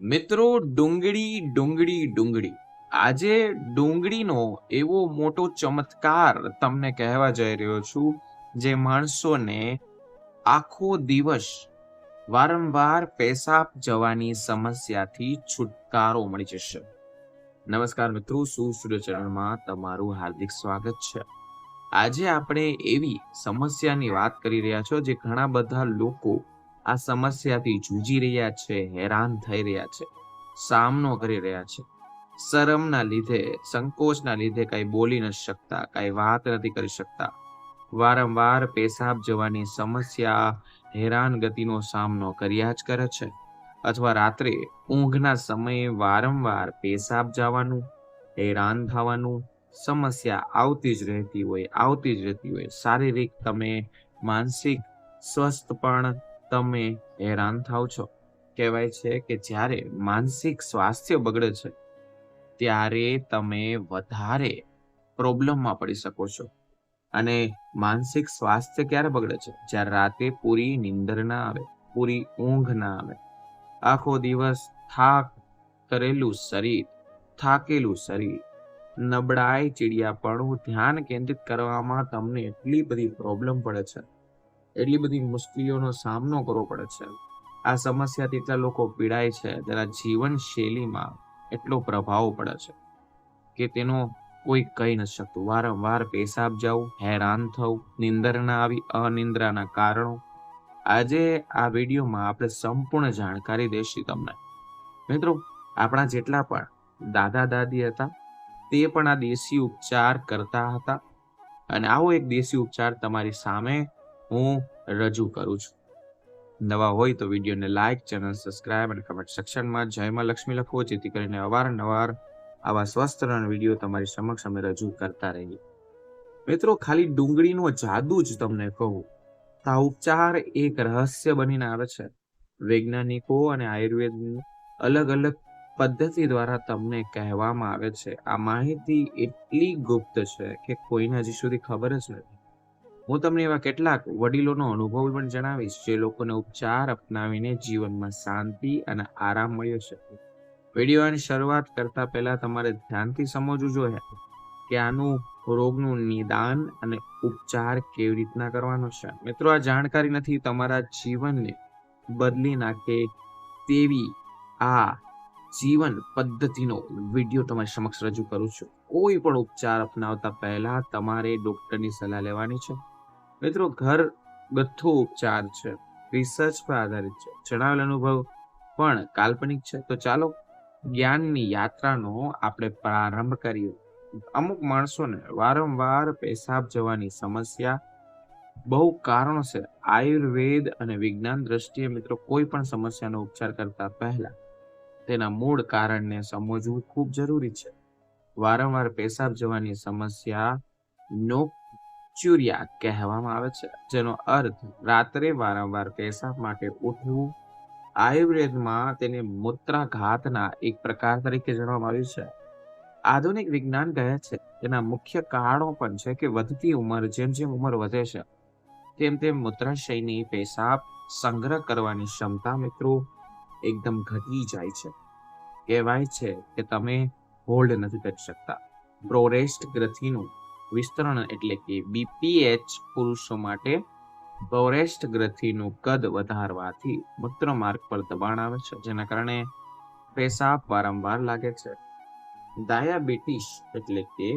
મિત્રો, ડુંગળી ડુંગળી ડુંગળી. આજે ડુંગળીનો એવો મોટો ચમત્કાર તમને કહેવા જઈ રહ્યો છું, જે માણસોને આખો દિવસ વારંવાર પેશાબ જવાની સમસ્યાથી છુટકારો મળી જશે. નમસ્કાર મિત્રો સ્ટુડિયો તમારું હાર્દિક સ્વાગત છે? આજે આપણે એવી સમસ્યાની વાત કરી રહ્યા છો, જે ઘણા બધા લોકો આ સમસ્યાથી જૂજી રહ્યા છે, હેરાન થઈ રહ્યા છે, સામનો કરી રહ્યા છે. શરમના લીધે, સંકોચના લીધે કઈ બોલી ન શકતા, કઈ વાત નથી કરી શકતા. વારંવાર પેશાબ જવાની સમસ્યા હેરાન ગતિનો સામનો કર્યા જ કરે છે. અથવા રાત્રે ઊંઘના સમયે વારંવાર પેશાબ જવાનું, હેરાન થવાનું, સમસ્યા આવતી જ રહેતી હોય, આવતી જ રહેતી હોય. શારીરિક, તમે માનસિક, સ્વસ્થ પણ તમે હેરાન થાવ છો. કહેવાય છે કે જ્યારે માનસિક સ્વાસ્થ્ય બગડે છે, ત્યારે તમે વધારે પ્રોબ્લેમમાં પડી શકો છો. અને માનસિક સ્વાસ્થ્ય ક્યારે બગડે છે? જ્યારે રાતે પૂરી નીંદર ના આવે, પૂરી ઊંઘ ના આવે. આખો દિવસ થાક કરેલું શરીર, થાકેલું શરીર. નબળાઈ, ચીડિયાપણું ધ્યાન કેન્દ્રિત કરવામાં તમને એટલી બધી પ્રોબ્લેમ પડે છે. એટલી બધી મુશ્કેલીઓનો સામનો કરવો પડે છે. આ સમસ્યાથી એટલા લોકો પીડાય છે, તેના જીવન શૈલીમાં એટલો પ્રભાવ પડે છે કે તેનો કોઈ કહી નથી શકતું. વારંવાર પેશાબ જવું હેરાન થવું નિંદર ના આવી અનિંદ્રાના કારણો. આજે આ વિડીયોમાં આપણે સંપૂર્ણ જાણકારી દઈશું તમને. મિત્રો, આપણા જેટલા પણ દાદા દાદી હતા, તે પણ આ દેશી ઉપચાર કરતા હતા. અને આવો એક દેશી ઉપચાર તમારી સામે હું રજૂ કરું છું. નવા હોય તો વિડીયોને લાઇક ચેનલ સબસ્ક્રાઇબ અને કમેન્ટ સેક્શનમાં જયમાં લક્ષ્મી લખો, જેથી કરીને અવારનવાર આવા સ્વસ્થ વીડિયો તમારી સમક્ષ અમે રજૂ કરતા રહીએ. મિત્રો, ખાલી ડુંગળીનો જાદુ જ તમને કહું. તો આ ઉપચાર એક રહસ્ય બનીને આવે છે. વૈજ્ઞાનિકો અને આયુર્વેદની અલગ અલગ પદ્ધતિ દ્વારા તમને કહેવામાં આવે છે. આ માહિતી એટલી ગુપ્ત છે કે કોઈને હજી સુધી ખબર જ નથી. હું તમને એવા કેટલાક વડીલોનો અનુભવ પણ જણાવીશ જે લોકોને ઉપચાર અપનાવીને જીવનમાં શાંતિ અને આરામ મળ્યો છે વિડીયોની શરૂઆત કરતા પહેલા તમારે ધ્યાનથી સમજવું જોઈએ કે આનું રોગનું નિદાન અને ઉપચાર કેવી રીતના કરવાનો છે. મિત્રો, આ જાણકારી નથી, તમારા જીવનને બદલી નાખે તેવી આ જીવન પદ્ધતિનો વીડિયો તમારી સમક્ષ રજૂ કરું છું. કોઈ પણ ઉપચાર અપનાવતા પહેલા તમારે ડોક્ટરની સલાહ લેવાની છે. મિત્રો, ઘર ગથ્થુ ઉપચાર છે. રિસર્ચ પર આધારિત છે. જણાવેલ અનુભવ પણ કાલ્પનિક છે. તો ચાલો જ્ઞાનની યાત્રાનો આપણે પ્રારંભ કરીએ. અમુક માણસોને વારંવાર પેશાબ જવાની સમસ્યા બહુ કારણો છે આયુર્વેદ અને વિજ્ઞાન દ્રષ્ટિએ મિત્રો કોઈ પણ સમસ્યાનો ઉપચાર કરતા પહેલા તેના મૂળ કારણને સમજવું ખૂબ જરૂરી છે. વારંવાર પેશાબ જવાની સમસ્યા નોક્ચ્યુરિયા કહેવામાં આવે છે, જેનો અર્થ રાત્રે વારંવાર પેશાબ માટે ઉઠવું, આયુર્વેદમાં તેને મૂત્રાઘાતના એક પ્રકાર તરીકે જણાવવામાં આવ્યું છે. આધુનિક વિજ્ઞાન કહે છે, તેના મુખ્ય કારણો પણ છે કે વધતી ઉંમર, જેમ જેમ ઉંમર વધે છે, તેમ તેમ મૂત્રાશયની પેશાબ સંગ્રહ કરવાની ક્ષમતા મિત્રો એકદમ ઘટી જાય છે. કહેવાય છે કે તમે હોલ્ડ નથી કરી શકતા. પ્રોરેસ્ટ ગ્રથિનું વિસ્તરણ એટલે કે બીપીએચ પુરુષો માટે પ્રોરેસ્ટ ગ્રથિનું કદ વધારવાથી મૂત્ર માર્ગ પર દબાણ આવે છે, જેના કારણે પેશાબ વારંવાર લાગે છે. ડાયાબિટીસ એટલે કે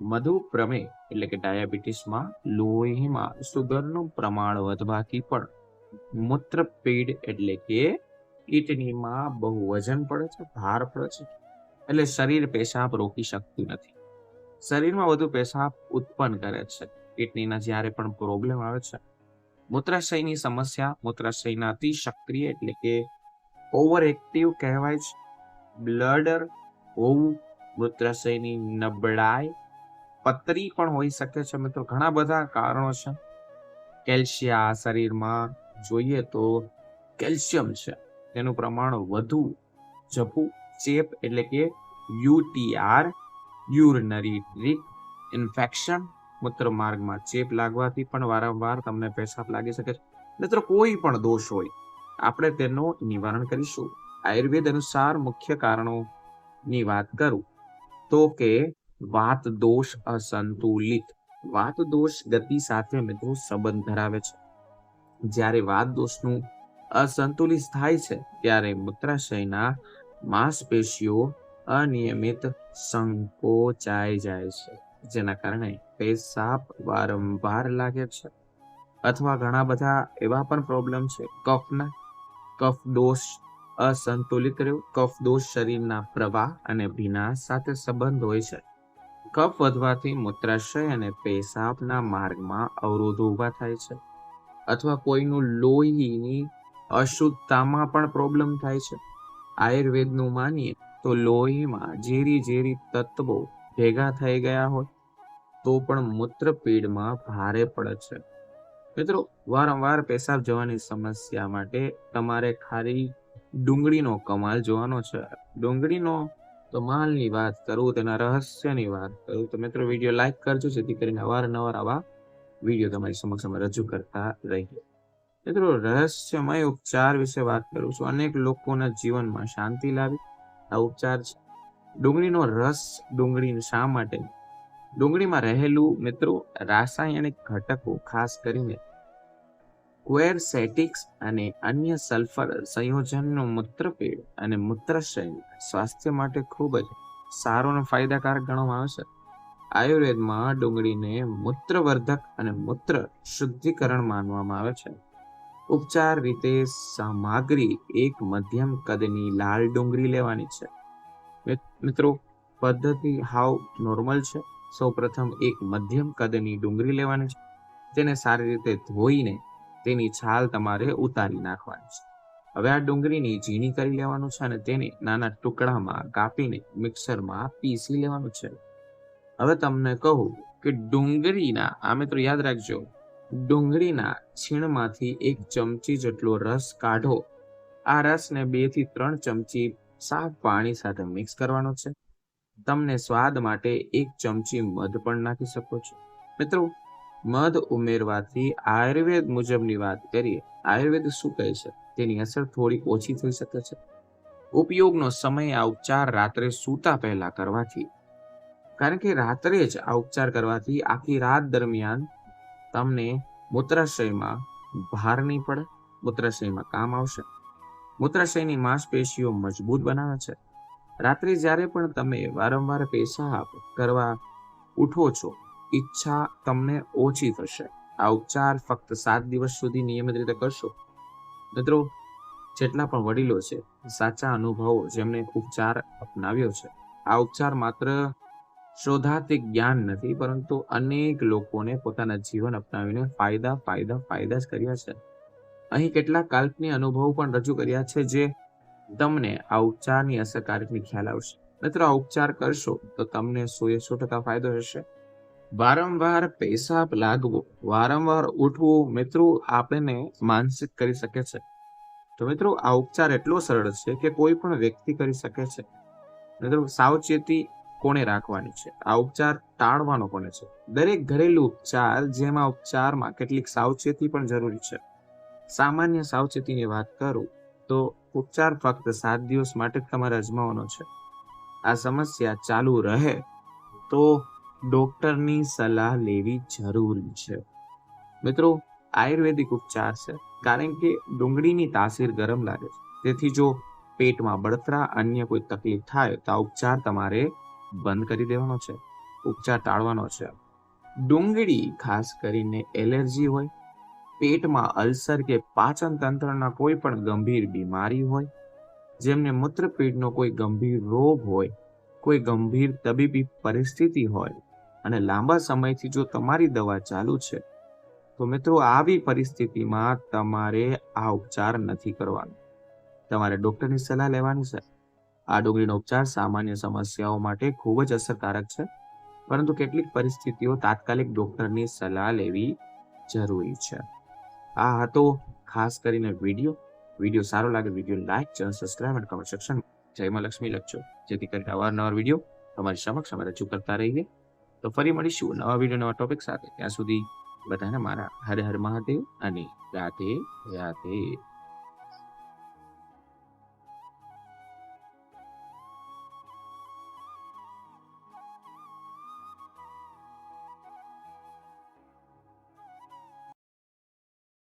મધુપ્રમેહ એટલે કે ડાયાબિટીસમાં લોહીમાં સુગરનું પ્રમાણ વધવાથી પણ મૂત્રપીડ એટલે કે કિડનીમાં બહુ વજન પડે છે, ભાર પડે છે. એટલે શરીર પેશાબ રોકી શકતું નથી. શરીરમાં વધુ પેશાબ ઉત્પન્ન કરે છે. કિડનીના જ્યારે પણ પ્રોબ્લેમ આવે છે, મૂત્રાશયની સમસ્યા, મૂત્રાશયના અતિ સક્રિય એટલે કે ઓવર એક્ટિવ કહેવાય છે. બ્લડર હોવું, મૂત્રાશયની નબળાઈ પતરી પણ હોઈ શકે છે મિત્રો. ઘણા બધા કારણો છે. કેલ્શિયા શરીરમાં જોઈએ તો કેલ્શિયમ છે. તેનું પ્રમાણ વધુ જપુ ચેપ એટલે કે યુટીઆર યુરિનરી ટ્રીક ઇન્ફેક્શન મૂત્ર માર્ગમાં ચેપ લાગવાથી પણ વારંવાર તમને પેશાબ લાગી શકે છે. મિત્રો, કોઈ પણ દોષ હોય, આપણે તેનું નિવારણ કરીશું. આયુર્વેદ અનુસાર મુખ્ય કારણોની વાત કરું તો કે વાત દોષ અસંતુલિત. વાત દોષ ગતિ સાથે મિત્રો સંબંધ ધરાવે છે. જ્યારે વાત દોષનું અસંતુલિત થાય છે, ત્યારે મૂત્રાશયના માંસપેશીઓ અનિયમિત સંકોચાઈ જાય છે, જેના કારણે પેશાબ વારંવાર લાગે છે. અથવા ઘણા બધા એવા પણ પ્રોબ્લેમ છે. કફના, કફ દોષ અસંતુલિત રહ્યો કફ દોષ શરીરના પ્રવાહ અને ભીનાશ સાથે સંબંધ હોય છે. કફ વધવાથી મૂત્રાશય અને પેશાબના માર્ગમાં અવરોધો ઊભા થાય છે. અથવા કોઈનું લોહીની અશુદ્ધતામાં પણ પ્રોબ્લેમ થાય છે. આયુર્વેદનું માનીએ તો લોહીમાં ઝેરી ઝેરી તત્વો ભેગા થઈ ગયા હોય, તો પણ મૂત્રપીડમાં ભારે પડે છે. મિત્રો, વારંવાર પેશાબ જવાની સમસ્યા માટે તમારે ખાલી ડુંગળીનો કમાલ જોવાનો છે. ડુંગળીનો કમાલની વાત કરું, તેના રહસ્યની વાત કરું, તો મિત્રો, વીડિયો લાઈક કરજો, જેથી કરીને અવારનવાર આવા વીડિયો તમારી સમક્ષ અમે રજૂ કરતા રહીએ. મિત્રો, રહસ્યમય ઉપચાર વિશે વાત કરું છું. અનેક લોકોના જીવનમાં શાંતિ લાવી આ ઉપચાર છે. ડુંગળીનો રસ ડુંગળી શા માટે? ડુંગળીમાં રહેલું મિત્રો રાસાયણિક ઘટકો, ખાસ કરીને ક્વેરસેટિક્સ અને અન્ય સલ્ફર સંયોજનનો મૂત્રપીડ અને મૂત્રશય સ્વાસ્થ્ય માટે ખૂબ જ સારો અને ફાયદાકારક ગણવામાં આવે છે. આયુર્વેદમાં ડુંગળીને મૂત્રવર્ધક અને મૂત્ર શુદ્ધિકરણ માનવામાં આવે છે. ઉપચાર રીતે સામગ્રી એક મધ્યમ કદની લાલ ડુંગળી લેવાની છે. મિત્રો, પદ્ધતિ હાવ નોર્મલ છે. સૌપ્રથમ એક મધ્યમ કદની ડુંગળી લેવાની છે તેને સારી રીતે ધોઈને તેની છાલ તમારે ઉતારી નાખવાની છે. હવે આ ડુંગળીની ઝીણી કરી લેવાનું છે અને તેને નાના ટુકડામાં કાપીને મિક્સરમાં પીસી લેવાનું છે. હવે તમને કહું કે ડુંગળીના, આ મિત્રો યાદ રાખજો ડુંગળીના છીણમાંથી એક ચમચી જેટલો રસ કાઢો. આ રસને બેથી ત્રણ ચમચી સાફ પાણી સાથે મિક્સ કરવાનો છે. તમને સ્વાદ માટે એક ચમચી મધ પણ નાખી શકો છો. મિત્રો, મધ ઉમેરવાથી આયુર્વેદ મુજબની વાત કરીએ, આયુર્વેદ શું કહે છે? તેની અસર થોડી ઓછી થઈ શકે છે. ઉપયોગનો સમય આ ઉપચાર રાત્રે સૂતા પહેલા કરવાથી, કારણ કે રાત્રે જ આ ઉપચાર કરવાથી આખી રાત દરમિયાન તમને મૂત્રાશયમાં ભાર નહીં પડે, મૂત્રાશયમાં કામ આવશે. મૂત્રાશયની માંસપેશીઓ મજબૂત બનાવે છે. રાત્રે જ્યારે પણ તમે વારંવાર પેશાબ કરવા ઉઠો છો, ઈચ્છા તમને ઓછી થશે. આ ઉપચાર ફક્ત સાત દિવસ સુધી નિયમિત રીતે કરશો. મિત્રો, જેટલા પણ વડીલો છે, સાચા અનુભવો જેમણે ઉપચાર અપનાવ્યો છે, આ ઉપચાર માત્ર શોધાતી જ્ઞાન નથી, પરંતુ અનેક લોકોને પોતાના જીવન અપનાવીને ફાયદા ફાયદા ફાયદા જ કર્યા છે. અહીં કેટલાક કાલ્પનિક અનુભવો પણ રજૂ કર્યા છે જે તમને આ ઉપચારની અસરકારકની ખ્યાલ આવશે. મિત્રો, આ ઉપચાર કરશો તો તમને સો એ સો ટકા ફાયદો હશે વારંવાર પેશાબ લાગવો, વારંવાર ઉઠવું, મિત્રો આપણને માનસિક કરી શકે છે. તો મિત્રો, આ ઉપચાર એટલો સરળ છે કે કોઈ પણ વ્યક્તિ કરી શકે છે. મિત્રો, સાવચેતી કોને રાખવાની છે? આ ઉપચાર ટાળવાનો કોને છે? દરેક ઘરેલું ઉપચાર જેમાં ઉપચારમાં કેટલીક સાવચેતી પણ જરૂરી છે. સામાન્ય સાવચેતીની વાત કરું તો ઉપચાર ફક્ત સાત દિવસ માટે જ તમારે અજમાવવાનો છે. આ સમસ્યા ચાલુ રહે તો ડોક્ટરની સલાહ લેવી જરૂરી છે. મિત્રો, આયુર્વેદિક ઉપચાર છે, કારણ કે ડુંગળીની તાસીર ગરમ લાગે છે. તેથી જો પેટમાં બળતરા, અન્ય કોઈ તકલીફ થાય તો આ ઉપચાર તમારે બંધ કરી દેવાનો છે, ઉપચાર ટાળવાનો છે. ડુંગળી, ખાસ કરીને એલર્જી હોય, પેટમાં અલ્સર કે પાચન તંત્રના કોઈ પણ ગંભીર બીમારી હોય, જેમને મૂત્રપીડનો કોઈ ગંભીર રોગ હોય, કોઈ ગંભીર તબીબી પરિસ્થિતિ હોય અને લાંબા સમયથી જો તમારી દવા ચાલુ છે, તો મિત્રો આવી પરિસ્થિતિમાં તમારે આ ઉપચાર નથી કરવાનો. તમારે ડોક્ટરની સલાહ લેવાની છે. આ ડુંગળીનો ઉપચાર સામાન્ય સમસ્યાઓ માટે ખૂબ જ અસરકારક છે. પરંતુ કેટલીક પરિસ્થિતિઓ તાત્કાલિક ડોક્ટરની સલાહ લેવી જરૂરી છે. આ હતો ખાસ કરીને વીડિયો. વીડિયો સારો લાગે વીડિયો લાઈક ચેનલ સબસ્ક્રાઇબ અને કમેન્ટ સેક્શન જયમાં લક્ષ્મી લખજો. જેથી કરીને અવારનવાર વીડિયો તમારી સમક્ષ અમે રજૂ કરતા રહીએ. તો ફરી મળીશું નવા વીડિયો, નવા ટોપિક સાથે. ત્યાં સુધી બધાને મારા હરે હર મહાદેવ અને રાધે રાધે.